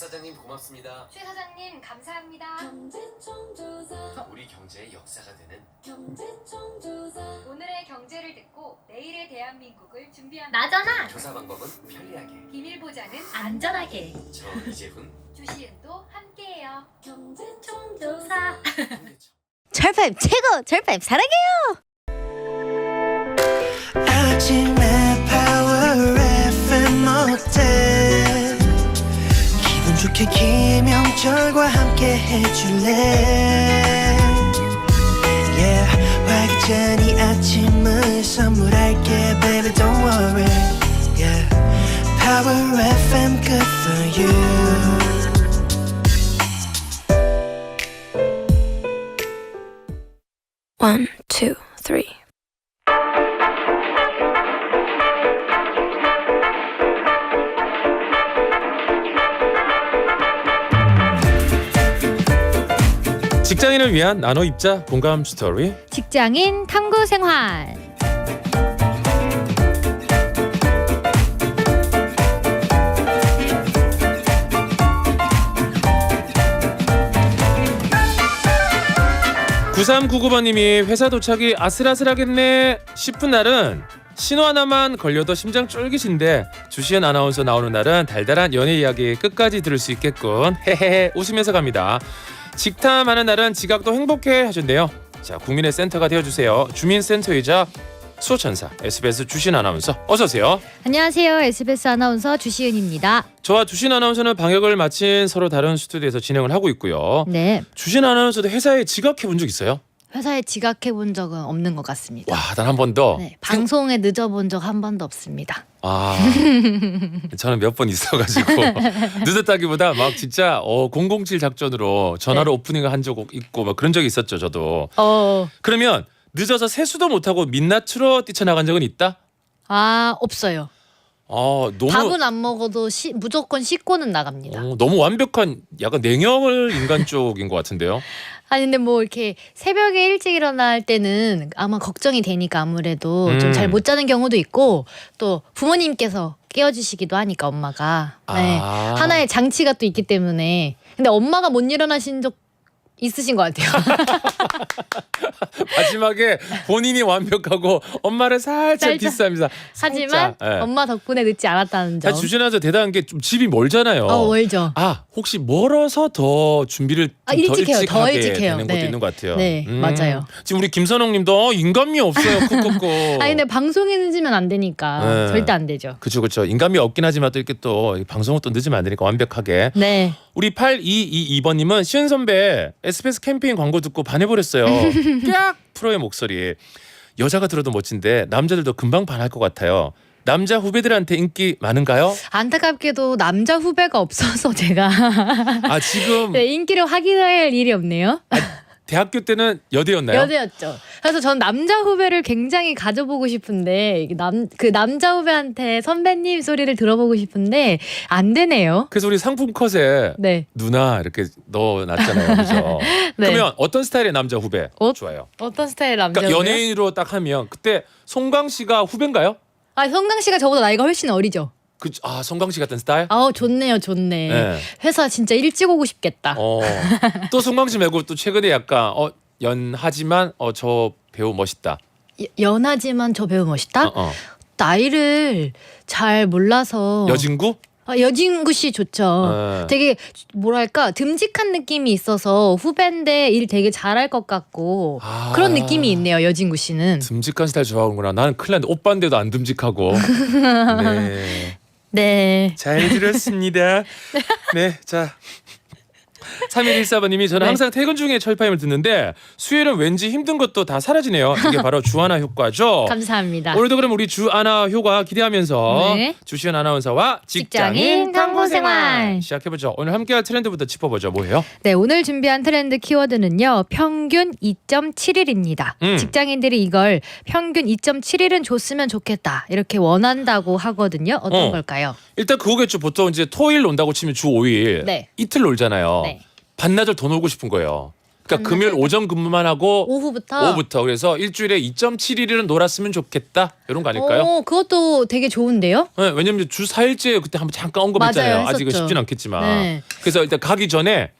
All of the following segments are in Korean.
사장님 고맙습니다. 최 사장님 감사합니다. 우리 경제의 역사가 되는 오늘의 경제를 듣고 내일의 대한민국을 준비합니다. 나잖아. 조사 방법은 편리하게. 비밀 보장은 안전하게. 저 이재훈 주시은도 함께해요. 총조사. 홍대청. 절파입 최고! 절파입 사랑해요! 아침에 파워 FM 어때 좋게 김영철과 함께 해줄래 Yeah 활기찬 이 아침을 선물할게 baby don't worry Yeah Power FM good for you One, two, 직장인을 위한 나노 입자 공감 스토리. 직장인 탐구 생활. 구3 9 9번님이 회사 도착이 아슬아슬하겠네 싶은 날은 신호 하나만 걸려도 심장 쫄깃인데 주시은 아나운서 나오는 날은 달달한 연애 이야기 끝까지 들을 수 있겠군. 헤헤헤. 웃으면서 갑니다 직탐하는 날은 지각도 행복해 하셨네요 자 국민의 센터가 되어주세요 주민센터이자 수호천사 SBS 주신 아나운서 어서 오세요 안녕하세요. SBS 아나운서 주시은입니다. 저와 주신 아나운서는 방역을 마친 서로 다른 스튜디오에서 진행을 하고 있고요 네. 주신 아나운서도 회사에 지각해 본 적 있어요? 회사에 지각해 본 적은 없는 것 같습니다. 와, 단한번 더. 네, 방송에 늦어 본 적 한 번도 없습니다. 아, 저는 몇 번 있어가지고 늦었다기보다 막 진짜 어 007 작전으로 전화로 오프닝을 한 적 있고 막 그런 적이 있었죠, 저도. 어, 그러면 늦어서 세수도 못하고 민낯으로 뛰쳐나간 적은 있다? 아 없어요. 어, 너무 밥은 안 먹어도 시, 무조건 씻고는 나갑니다. 어, 너무 완벽한 약간 냉혈 인간 쪽인 것 같은데요. 아니 근데 뭐 이렇게 새벽에 일찍 일어날 때는 아마 걱정이 되니까 아무래도 음. 좀잘못 자는 경우도 있고 또 부모님께서 깨워주시기도 하니까 엄마가 네. 아. 하나의 장치가 또 있기 때문에 근데 엄마가 못 일어나신 적 있으신 것 같아요. 마지막에 본인이 완벽하고 엄마를 살짝 살짝. 디스하면서 하지만 살짝, 예. 엄마 덕분에 늦지 않았다는 점. 아, 주진아서 대단한 게 좀 집이 멀잖아요. 어 월죠. 아 혹시 멀어서 더 준비를 좀 아, 일찍 해요. 더 일찍 더 하게 일찍 해요. 되는 것도 네. 있는 것 같아요. 음. 네, 맞아요. 지금 우리 김선홍님도 어, 인간미 없어요. 쿡쿡쿡. 아니 근데 방송에 늦으면 안 되니까 네. 절대 안 되죠. 그쵸 그쵸 인간미 없긴 하지만 또 이렇게 또 방송을 또 늦으면 안 되니까 완벽하게 네. 우리 8222번님은 시은 선배 SBS 캠페인 광고 듣고 반해버렸어요 깍 프로의 목소리 여자가 들어도 멋진데 남자들도 금방 반할 것 같아요 남자 후배들한테 인기 많은가요? 안타깝게도 남자 후배가 없어서 제가 아 지금 네, 인기를 확인할 일이 없네요. 대학교 때는 여대였나요? 여대였죠. 그래서 전 남자 후배를 굉장히 가져보고 싶은데 남 그 남자 후배한테 선배님 소리를 들어보고 싶은데 안 되네요. 그래서 우리 상품 컷에 네. 누나 이렇게 넣어놨잖아요, 그죠? 네. 그러면 어떤 스타일의 남자 후배 어? 좋아요? 어떤 스타일 남자 그러니까 후배요? 연예인으로 딱 하면 그때 송강 씨가 후배인가요? 아 성강 씨가 저보다 나이가 훨씬 어리죠. 그, 아 송강 씨 같은 스타일? 아우 좋네요, 좋네. 네. 회사 진짜 일찍 오고 싶겠다. 어. 또 송강 씨 말고 또 최근에 약간 어 연하지만 어 저 배우 멋있다. 여- 연하지만 저 배우 멋있다. 어, 어. 나이를 잘 몰라서 여진구? 아, 여진구 씨 좋죠. 어. 되게 뭐랄까 듬직한 느낌이 있어서 후배인데 일 되게 잘할 것 같고 아. 그런 느낌이 있네요 여진구 씨는. 듬직한 스타일 좋아하는구나. 나는 큰일 났는데 오빠인데도 안 듬직하고. 네. 네. 잘 들었습니다. 네, 자. 3114번님이 저는 네. 항상 퇴근 중에 철파임을 듣는데 수요일은 왠지 힘든 것도 다 사라지네요. 이게 바로 주하나 효과죠. 감사합니다. 오늘도 그럼 우리 주하나 효과 기대하면서 네. 주시은 아나운서와 직장인 직장인 탐 구 생활. 시작해보죠. 오늘 함께할 트렌드부터 짚어보죠. 뭐예요? 네, 오늘 준비한 트렌드 키워드는요. 평균 2.7일입니다. 음. 직장인들이 이걸 평균 2.7일은 줬으면 좋겠다. 이렇게 원한다고 하거든요. 어떤 어. 걸까요? 일단 그거겠죠. 보통 이제 토일 논다고 치면 주 5일 네. 이틀 놀잖아요. 네. 반나절 더 놀고 싶은 거예요. 그러니까 금요일 오전 근무만 하고 오후부터. 오후부터 그래서 일주일에 2.7일은 놀았으면 좋겠다 이런 거 아닐까요? 어, 그것도 되게 좋은데요. 네, 왜냐면 주 4일째 그때 한번 잠깐 언급했잖아요. 맞아요, 했었죠. 쉽진 않겠지만. 네. 그래서 일단 가기 전에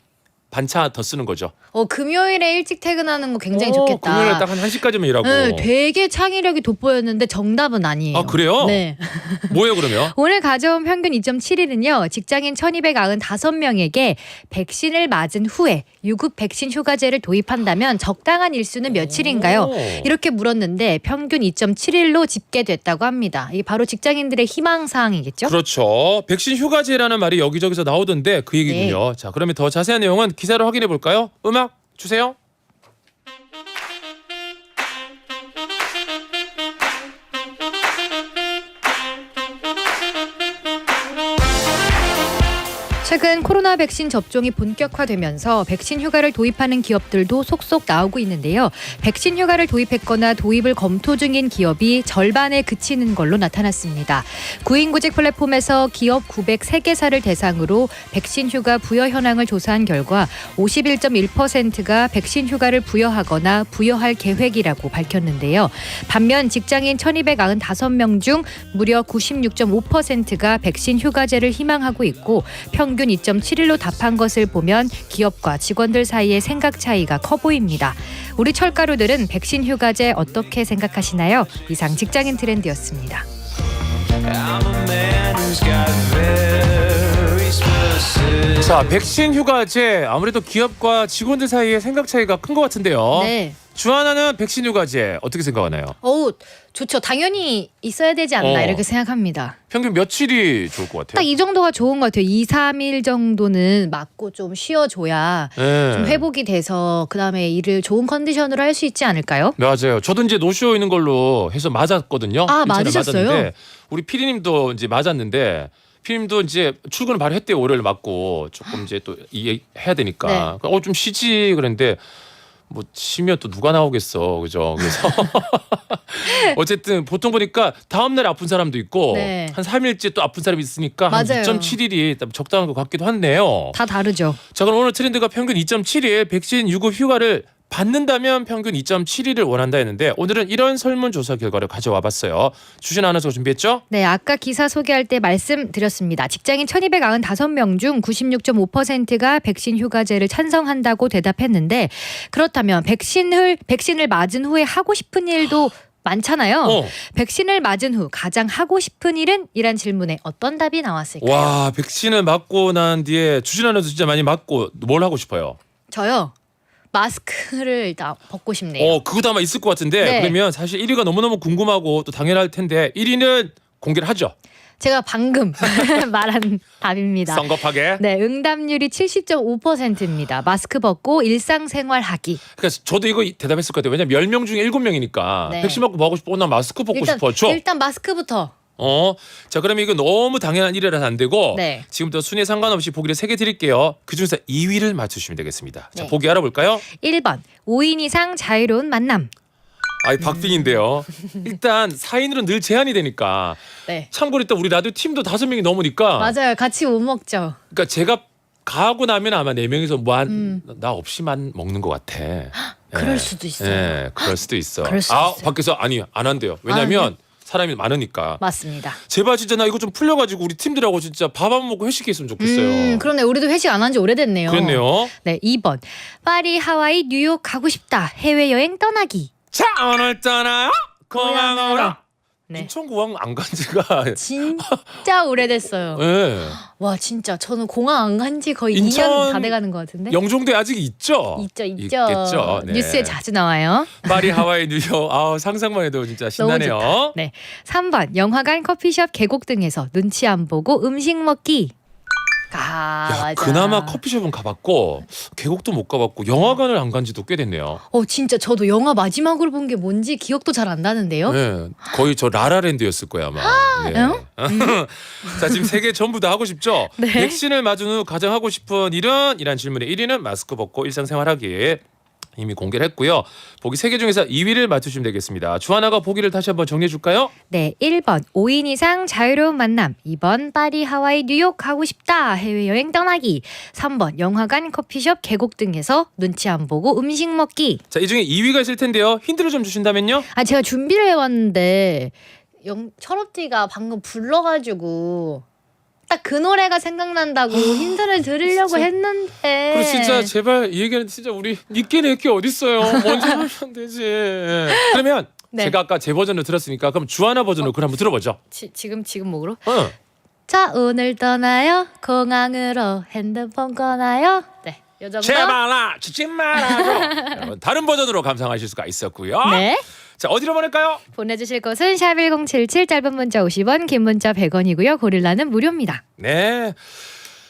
반차 더 쓰는 거죠. 어, 금요일에 일찍 퇴근하는 거 굉장히 오, 좋겠다. 금요일에 딱 한 1시까지만 일하고. 네, 되게 창의력이 돋보였는데 정답은 아니에요. 아, 그래요? 네. 뭐예요 그러면? 오늘 가져온 평균 2.7일은요. 직장인 1295명에게 백신을 맞은 후에 유급 백신 휴가제를 도입한다면 적당한 일수는 며칠인가요? 오. 이렇게 물었는데 평균 2.7일로 집계됐다고 합니다. 이게 바로 직장인들의 희망 사항이겠죠? 그렇죠. 백신 휴가제라는 말이 여기저기서 나오던데 그 얘기군요. 네. 자, 그러면 더 자세한 내용은 기사로 확인해 볼까요? 음악 주세요. 최근 코로나 백신 접종이 본격화되면서 백신 휴가를 도입하는 기업들도 속속 나오고 있는데요. 백신 휴가를 도입했거나 도입을 검토 중인 기업이 절반에 그치는 걸로 나타났습니다. 구인구직 플랫폼에서 기업 903개사를 대상으로 백신 휴가 부여 현황을 조사한 결과 51.1%가 백신 휴가를 부여하거나 부여할 계획이라고 밝혔는데요. 반면 직장인 1295명 중 무려 96.5%가 백신 휴가제를 희망하고 있고 평균 2.7일로 답한 것을 보면 기업과 직원들 사이의 생각 차이가 커 보입니다. 우리 철가루들은 백신 휴가제 어떻게 생각하시나요? 이상 직장인 트렌드였습니다. 자, 백신 휴가제 아무래도 기업과 직원들 사이에 생각 차이가 큰 것 같은데요. 네. 주하나는 백신 휴가제 어떻게 생각하나요? 어우, 좋죠. 당연히 있어야 되지 않나 어. 이렇게 생각합니다. 평균 며칠이 좋을 것 같아요? 딱 이 정도가 좋은 것 같아요. 2, 3일 정도는 맞고 좀 쉬어줘야 네. 좀 회복이 돼서 그 다음에 일을 좋은 컨디션으로 할 수 있지 않을까요? 맞아요. 저도 이제 노쇼 있는 걸로 해서 맞았거든요. 아, 맞으셨어요? 맞았는데 우리 피디님도 이제 맞았는데 피디님도 이제 출근을 바로 했대요. 월요일 맞고 조금 이제 또 이 해야 되니까 네. 어 좀 쉬지 그랬는데 뭐 쉬면 또 누가 나오겠어, 그죠? 그래서 어쨌든 보통 보니까 다음 날 아픈 사람도 있고 네. 한 3일째 또 아픈 사람이 있으니까 한 맞아요. 2.7일이 적당한 것 같기도 한데요. 다 다르죠. 자 그럼 오늘 트렌드가 평균 2.7일 백신 유급 휴가를 받는다면 평균 2.7일을 원한다 했는데 오늘은 이런 설문조사 결과를 가져와 봤어요. 주신 아나운서가 준비했죠? 네, 아까 기사 소개할 때 말씀드렸습니다. 직장인 1295명 중 96.5%가 백신 휴가제를 찬성한다고 대답했는데 그렇다면 백신을 백신을 맞은 후에 하고 싶은 일도 많잖아요. 어. 백신을 맞은 후 가장 하고 싶은 일은? 이란 질문에 어떤 답이 나왔을까요? 와 백신을 맞고 난 뒤에 주신 아나운서 진짜 많이 맞고 뭘 하고 싶어요? 저요. 마스크를 일단 벗고 싶네요. 어 그거 아마 있을 것 같은데 네. 그러면 사실 1위가 너무너무 궁금하고 또 당연할 텐데 1위는 공개를 하죠. 제가 방금 말한 답입니다. 성급하게. 네, 응답률이 70.5%입니다. 마스크 벗고 일상생활 하기. 그러니까 저도 이거 대답했을 것 같아요. 왜냐면 10명 중에 7명이니까 네. 백신 맞고 뭐 하고 싶어? 나 마스크 벗고 일단, 싶어. 줘. 일단 마스크부터. 어, 자 그러면 이거 너무 당연한 일이라서 안 되고 네. 지금부터 순위에 상관없이 보기를 세 개 드릴게요. 그 중에서 2위를 맞추시면 되겠습니다. 자 네. 보기 알아볼까요? 1번 5인 이상 자유로운 만남. 아이 박빙인데요. 일단 4인으로 늘 제한이 되니까 네. 참고로 일단 우리 라디오 팀도 다섯 명이 넘으니까 맞아요. 같이 못 먹죠. 그러니까 제가 가고 나면 아마 네 명이서 뭐한 음. 나 없이만 먹는 것 같아. 그럴 예. 수도 있어요. 예, 그럴 수도 있어. 그럴 수도 아 있어요. 밖에서 아니 안 한대요. 왜냐면 아, 네. 사람이 많으니까. 맞습니다. 제발 진짜 나 이거 좀 풀려가지고 우리 팀들하고 진짜 밥한 먹고 회식했으면 좋겠어요. 음, 그러네. 우리도 회식 안 한 지 오래됐네요. 그렇네요. 네, 2번. 파리, 하와이, 뉴욕 가고 싶다. 해외 여행 떠나기. 자 오늘 떠나요 공항으로. 네. 인천공항 안 간 지가 진짜 오래됐어요. 예. 와, 진짜 저는 공항 안 간 지 거의 인천 2년 다 돼가는 것 같은데. 영종도에 아직 있죠. 있죠, 있죠. 있겠죠. 네. 뉴스에 자주 나와요. 파리 하와이 뉴욕 아우 상상만 해도 진짜 너무 신나네요. 좋다. 네. 3번. 영화관, 커피숍, 계곡 등에서 눈치 안 보고 음식 먹기. 아, 야 맞아. 그나마 커피숍은 가봤고 계곡도 못 가봤고 영화관을 안 간 지도 꽤 됐네요. 어, 진짜 저도 영화 마지막으로 본 게 뭔지 기억도 잘 안 나는데요. 네, 거의 저 라라랜드였을 거야 아마. 네. 어? 자 지금 세개 전부 다 하고 싶죠. 네. 백신을 맞은 후 가장 하고 싶은 일은 이란 질문에 1위는 마스크 벗고 일상생활하기. 이미 공개를 했고요. 보기 세개 중에서 2위를 맞추시면 되겠습니다. 주하나가 보기를 다시 한번 정리해 줄까요? 네, 1번 5인 이상 자유로운 만남, 2번 파리, 하와이, 뉴욕 가고 싶다, 해외여행 떠나기, 3번 영화관, 커피숍, 계곡 등에서 눈치 안 보고 음식 먹기. 자, 이 중에 2위가 있을 텐데요. 힌트를 좀 주신다면요? 아 제가 준비를 해왔는데 영 철업디가 방금 불러가지고 딱 그 노래가 생각난다고 힌트를 드리려고 진짜. 했는데 그리고 진짜 제발 이 얘기는 진짜 우리 니께 내게 어딨어요. 먼저 하면 되지. 그러면 네. 제가 아까 제 버전을 들었으니까 그럼 주하나 버전으로 그걸 한번 들어보죠. 지, 지금 지금 뭐로? 어. 자 오늘 떠나요 공항으로 핸드폰 꺼나요 네. 요 정도. 제발아 말아줘. 여러분, 다른 버전으로 감상하실 수가 있었고요. 네. 자 어디로 보낼까요? 보내주실 곳은 샵 1077 짧은 문자 50원, 긴 문자 100원이고요. 고릴라는 무료입니다. 네.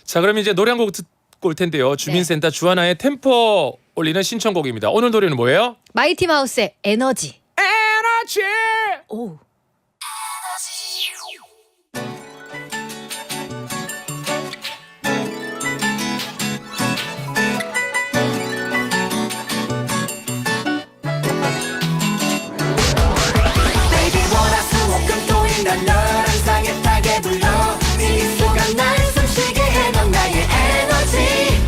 자 그럼 이제 노래 한 곡 듣고 올 텐데요. 주민센터 주하나의 템포 올리는 신청곡입니다. 오늘 노래는 뭐예요? 마이티 마우스의 에너지. 에너지. 오. 월화수목금토일 난 너랑 상했하게 불러. 이 순간 날 숨쉬게 해 넌 나의 에너지.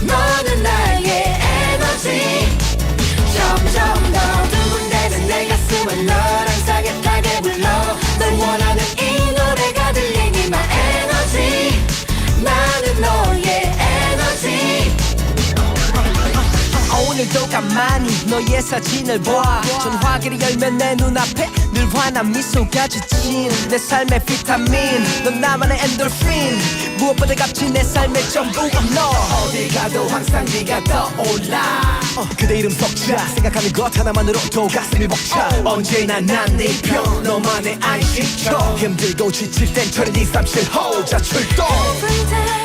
너는 나의 에너지. 점점 더 두근대는 내 가슴을 너랑 상했하게 불러. 널 원하는 이 노래가 들리니 my energy 나는 너의 에너지. 오늘도 가만히 너의 사진을 봐 전화기를 열면 내 눈앞에 늘 환한 미소가 지친 내 삶의 비타민. 넌 나만의 엔돌핀. 무엇보다 값진 내 삶의 전부가 너 어디 가도 항상 네가 떠올라. 어, 그대 이름 석자 생각하는 것 하나만으로도 가슴이 벅차. 언제나 난네편 너만의 안식처. 힘들고 지칠 땐 저리 네 삼칠 호 자 출동.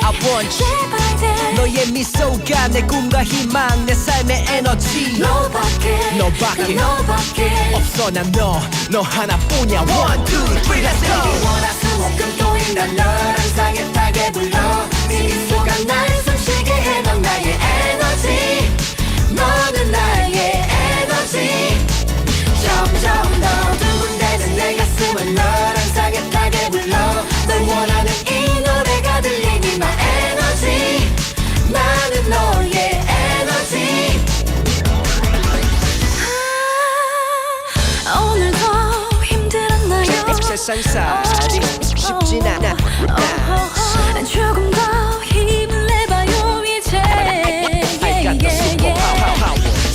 I want you. 너의 미소가 내 꿈과 희망 내 삶의 에너지. 너밖에. 너밖에 없어. 난 너 너 하나뿐이야. One, two, three, let's go. 월화수목금토일 난 너랑 상했하게 불러. 네 미소가 날 숨쉬게 해넌 나의 에너지. 너는 나의 에너지. 점점 더 두근대는 내 가슴을 너랑 상했하게 불러. 널 원하는 이 노래가 들리니 my energy 나는 너의 세상살이 쉽진 않아. 조금 더 힘을 내봐요 이제.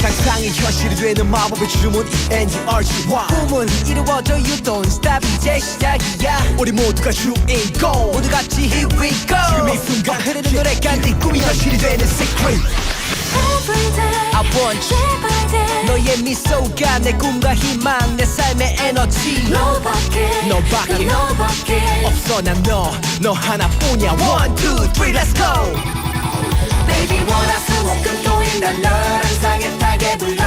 상상이 현실이 되는 마법의 주문 ENDRG와 꿈은 이루어져 you don't stop 이제 시작이야. 우리 모두가 주인공 모두 같이 here we go. 지금 이 순간 흐르는 노래가 네 꿈이 현실이 되는 secret I want you. 너의 미소가 내 꿈과 희망 내 삶의 에너지. 너밖에 너밖에 너밖에. 없어 난너너 하나뿐이야. One, two, three, let's go. Baby 월화수목금토일 난 너랑 상했하게 불러.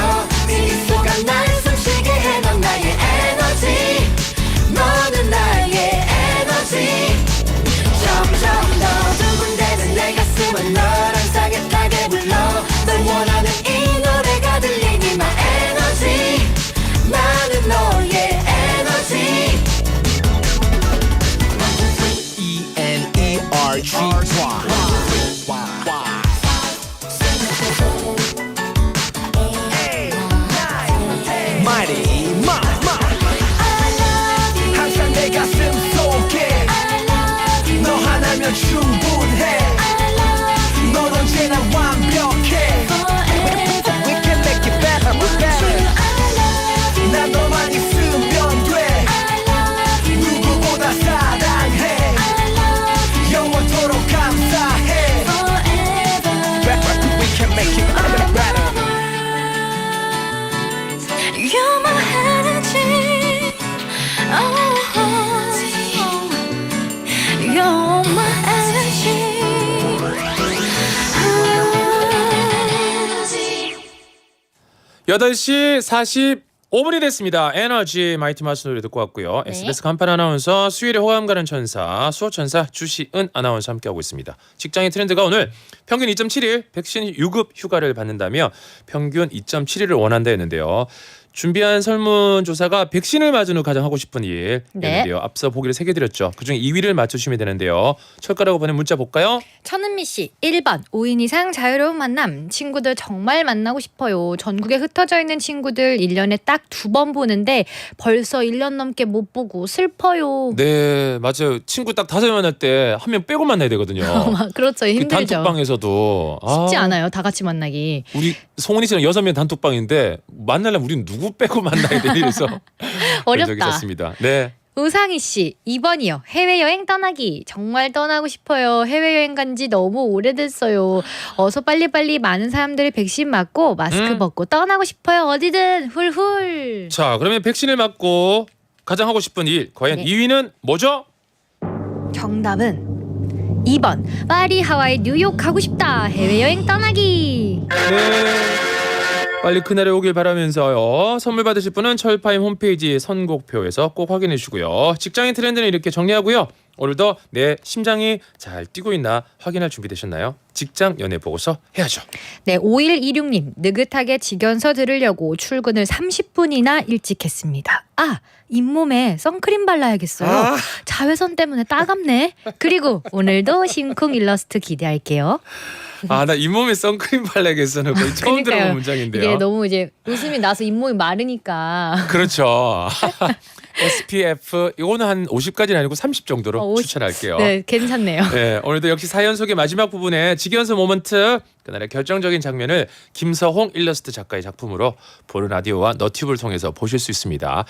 네 미소가 날 숨쉬게 해넌 나의 에너지. 너는 나의 8시 45분이 됐습니다. 에너지 마이티 마스 노래 듣고 왔고요. 네. SBS 간판 아나운서 수요일에 호감 가는 천사 수호천사 주시은 아나운서 함께하고 있습니다. 직장인 트렌드가 오늘 평균 2.7일 백신 유급 휴가를 받는다며 평균 2.7일을 원한다 했는데요. 준비한 설문조사가 백신을 맞은 후 가장 하고 싶은 일이었는데요. 앞서 보기를 세 개 드렸죠. 그중 2위를 맞추시면 되는데요. 철가라고 보낸 문자 볼까요? 천은미 씨 1번 5인 이상 자유로운 만남 친구들 정말 만나고 싶어요. 전국에 흩어져 있는 친구들 1년에 딱 두 번 보는데 벌써 1년 넘게 못 보고 슬퍼요. 네, 맞아요. 친구 딱 다섯 명 만날 때 한 명 빼고 만나야 되거든요. 그렇죠. 그 힘들죠. 단톡방에서도 쉽지 아, 않아요. 다 같이 만나기. 우리 송은이 씨랑 여섯 명 단톡방인데 만나려면 우리는 누구 빼고 만나야 돼 이래서 그런 적이 어렵다. 있었습니다. 네. 우상희 씨 2번이요. 해외여행 떠나기. 정말 떠나고 싶어요. 해외여행 간 지 너무 오래됐어요. 어서 빨리빨리 많은 사람들이 백신 맞고 마스크 음. 벗고 떠나고 싶어요. 어디든 훌훌. 자, 그러면 백신을 맞고 가장 하고 싶은 일 과연 네. 2위는 뭐죠? 정답은 2번. 파리, 하와이, 뉴욕 가고 싶다. 해외여행 떠나기. 네. 빨리 그날이 오길 바라면서요. 선물 받으실 분은 철파임 홈페이지 선곡표에서 꼭 확인해 주시고요. 직장인 트렌드는 이렇게 정리하고요. 오늘도 내 심장이 잘 뛰고 있나 확인할 준비 되셨나요? 직장 연애 보고서 해야죠. 네, 5126님. 느긋하게 직연서 들으려고 출근을 30분이나 일찍 했습니다. 아, 잇몸에 선크림 발라야겠어요. 아. 자외선 때문에 따갑네. 그리고 오늘도 심쿵 일러스트 기대할게요. 아, 나 잇몸에 선크림 발라야겠어는 거의 처음 그러니까요. 들어본 문장인데요. 이게 너무 이제 웃음이 나서 잇몸이 마르니까. 그렇죠. SPF 이거는 한 50까지는 아니고 30 정도로 어, 50. 추천할게요. 네, 괜찮네요. 네, 오늘도 역시 사연 소개 마지막 부분에 직연서 모먼트 그날의 결정적인 장면을 김서홍 일러스트 작가의 작품으로 보는 라디오와 너튜브를 통해서 보실 수 있습니다.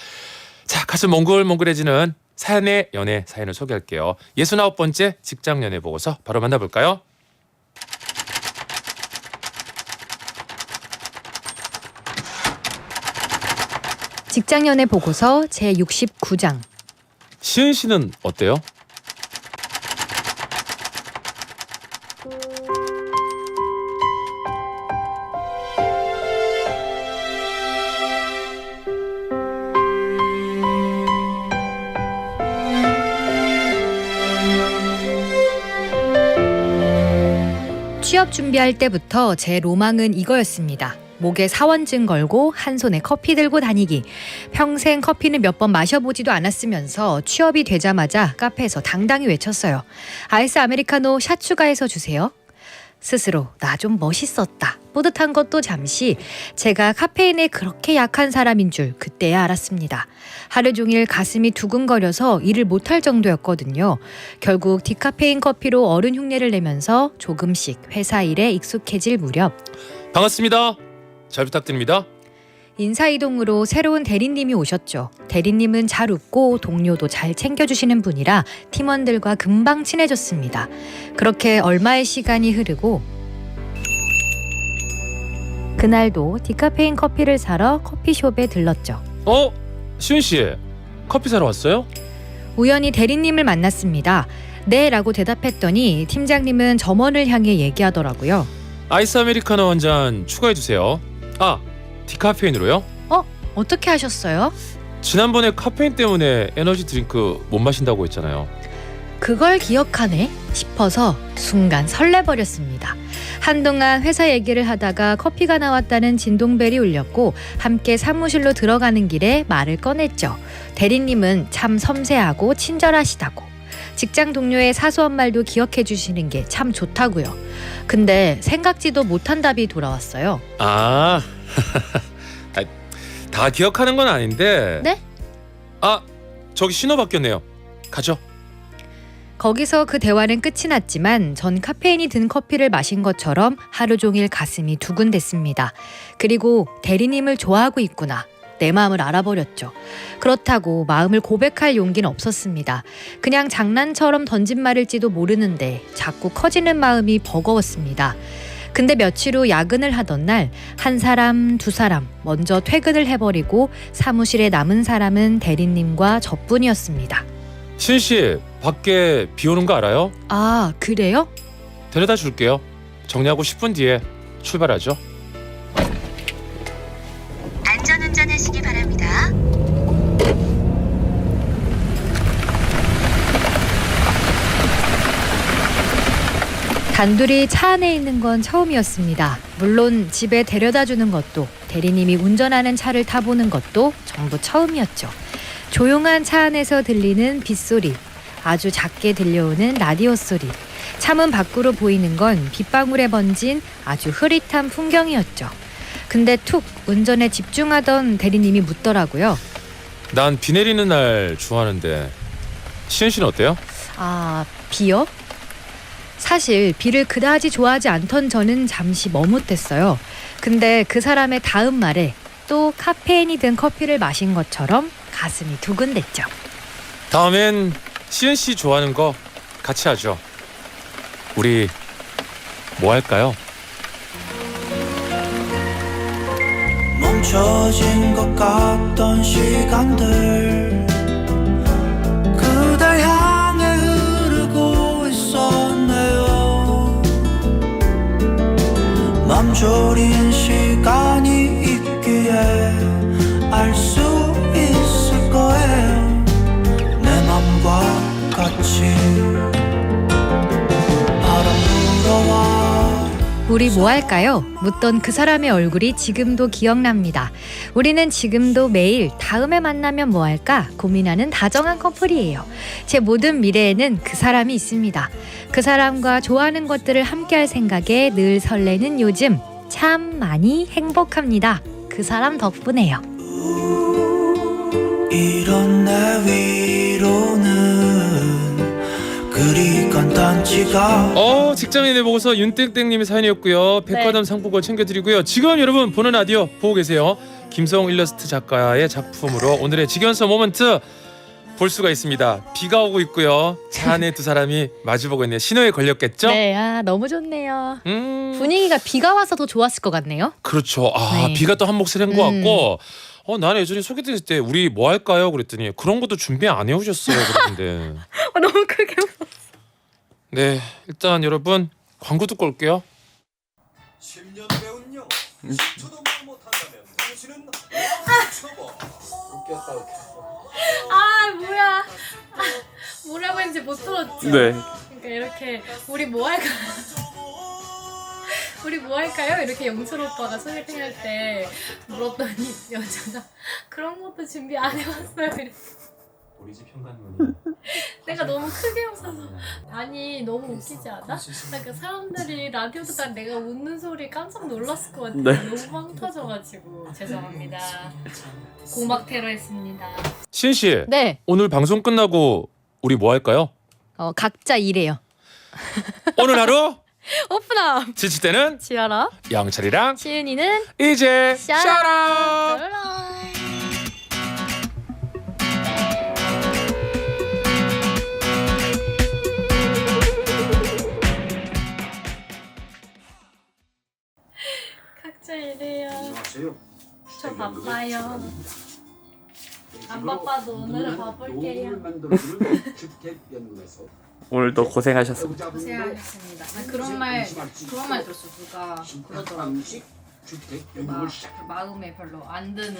자, 가슴 몽글몽글해지는 사연의 연애 사연을 소개할게요. 69번째 직장 연애 보고서 바로 만나볼까요? 직장 연애 보고서 제 69장. 시은 씨는 어때요? 취업 준비할 때부터 제 로망은 이거였습니다. 목에 사원증 걸고 한 손에 커피 들고 다니기. 평생 커피는 몇 번 마셔보지도 않았으면서 취업이 되자마자 카페에서 당당히 외쳤어요. 아이스 아메리카노 샷 추가해서 주세요. 스스로 나 좀 멋있었다. 뿌듯한 것도 잠시 제가 카페인에 그렇게 약한 사람인 줄 그때야 알았습니다. 하루 종일 가슴이 두근거려서 일을 못할 정도였거든요. 결국 디카페인 커피로 어른 흉내를 내면서 조금씩 회사 일에 익숙해질 무렵 반갑습니다. 잘 부탁드립니다. 인사이동으로 새로운 대리님이 오셨죠. 대리님은 잘 웃고 동료도 잘 챙겨주시는 분이라 팀원들과 금방 친해졌습니다. 그렇게 얼마의 시간이 흐르고 그날도 디카페인 커피를 사러 커피숍에 들렀죠. 어, 시은 씨 커피 사러 왔어요? 우연히 대리님을 만났습니다. 네 라고 대답했더니 팀장님은 점원을 향해 얘기하더라고요. 아이스 아메리카노 한 잔 추가해 주세요. 아, 디카페인으로요? 어떻게 하셨어요? 지난번에 카페인 때문에 에너지 드링크 못 마신다고 했잖아요. 그걸 기억하네 싶어서 순간 설레버렸습니다. 한동안 회사 얘기를 하다가 커피가 나왔다는 진동벨이 울렸고 함께 사무실로 들어가는 길에 말을 꺼냈죠. 대리님은 참 섬세하고 친절하시다고. 직장 동료의 사소한 말도 기억해 주시는 게 참 좋다고요. 근데 생각지도 못한 답이 돌아왔어요. 아, 아, 다 기억하는 건 아닌데. 네? 아, 저기 신호 바뀌었네요. 가죠. 거기서 그 대화는 끝이 났지만 전 카페인이 든 커피를 마신 것처럼 하루 종일 가슴이 두근댔습니다. 그리고 대리님을 좋아하고 있구나. 내 마음을 알아버렸죠. 그렇다고 마음을 고백할 용기는 없었습니다. 그냥 장난처럼 던진 말일지도 모르는데 자꾸 커지는 마음이 버거웠습니다. 근데 며칠 후 야근을 하던 날 한 사람, 두 사람 먼저 퇴근을 해버리고 사무실에 남은 사람은 대리님과 저뿐이었습니다. 신 씨, 밖에 비 오는 거 알아요? 아, 그래요? 데려다 줄게요. 정리하고 10분 뒤에 출발하죠. 단둘이 차 안에 있는 건 처음이었습니다. 물론 집에 데려다 주는 것도 대리님이 운전하는 차를 타보는 것도 전부 처음이었죠. 조용한 차 안에서 들리는 빗소리, 아주 작게 들려오는 라디오 소리, 차문 밖으로 보이는 건 빗방울에 번진 아주 흐릿한 풍경이었죠. 근데 툭 운전에 집중하던 대리님이 묻더라고요. 난 비 내리는 날 좋아하는데 시은 씨는 어때요? 아, 비요? 사실 비를 그다지 좋아하지 않던 저는 잠시 머뭇댔어요. 근데 그 사람의 다음 말에 또 카페인이 든 커피를 마신 것처럼 가슴이 두근댔죠. 다음엔 시은 씨 좋아하는 거 같이 하죠. 우리 뭐 할까요? 멈춰진 것 같던 시간들 맘졸인 시간이 있기에 알 수 있을 거예요. 내 맘과 같이 우리 뭐 할까요? 묻던 그 사람의 얼굴이 지금도 기억납니다. 우리는 지금도 매일 다음에 만나면 뭐 할까 고민하는 다정한 커플이에요. 제 모든 미래에는 그 사람이 있습니다. 그 사람과 좋아하는 것들을 함께 할 생각에 늘 설레는 요즘 참 많이 행복합니다. 그 사람 덕분에요. 이런 내 위로는 그리 간단치가 어 직장인의 보고서 윤땡땡님의 사연이었고요. 백화점 상품권 챙겨드리고요. 지금 여러분 보는 라디오 보고 계세요. 김성 일러스트 작가의 작품으로 오늘의 직연서 모먼트 볼 수가 있습니다. 비가 오고 있고요. 차 안에 두 사람이 마주보고 있네요. 신호에 걸렸겠죠? 네, 아 너무 좋네요. 음 분위기가 비가 와서 더 좋았을 것 같네요. 그렇죠. 아 네. 비가 또 한 몫을 한 것 음. 같고. 어 나는 예전에 소개팅 했을 때 우리 뭐 할까요? 그랬더니 그런 것도 준비 안 해오셨어요. 그러는데 너무 크게. 네 일단 여러분 광고 듣고 올게요. 10년 배운 영어 10초도 말 못한다면 당신은 멈춰봐 웃겼다 웃겼다 아 뭐야? 아, 뭐라고 했는지 못 들었지. 네. 그러니까 이렇게 우리 뭐 할까? 우리 뭐 할까요? 이렇게 영철 오빠가 소개팅 할 때 물었더니 여자가 그런 것도 준비 안 해왔어요. 이래. 우리 집 현관문이 내가 너무 크게 웃어서 아니 너무 웃기지 않아? 그러니까 사람들이 라디오 듣다 내가 웃는 소리 깜짝 놀랐을 것 같아. 너무 빵 터져가지고 죄송합니다. 고막 테러했습니다. 신 씨. 네, 오늘 방송 끝나고 우리 뭐 할까요? 어 각자 일해요. 오늘 하루 오픈업. 지칠 때는 지아라. 영철이랑 시은이는 이제 샤라. 샤라. 일해요. 안녕하세요 저 바빠요. 안 바빠도 오늘은 바쁠게요. 오늘도 고생하셨습니다. 고생하셨습니다. 아, 그런 말 그런 말 들었어. 누가 그러더라고. 막 마음에 별로 안 드는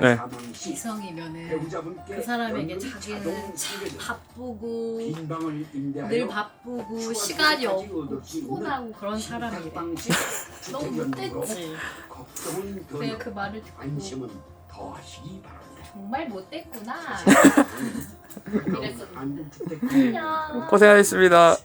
네. 이성이면은 그 사람에게 자기는 참 바쁘고 늘 바쁘고 시간이 없고 피곤하고 그런 사람이래. 너무 못됐지. 내가 그 말을 듣고 정말 못됐구나. 이랬었는데. 안녕. 고생하셨습니다.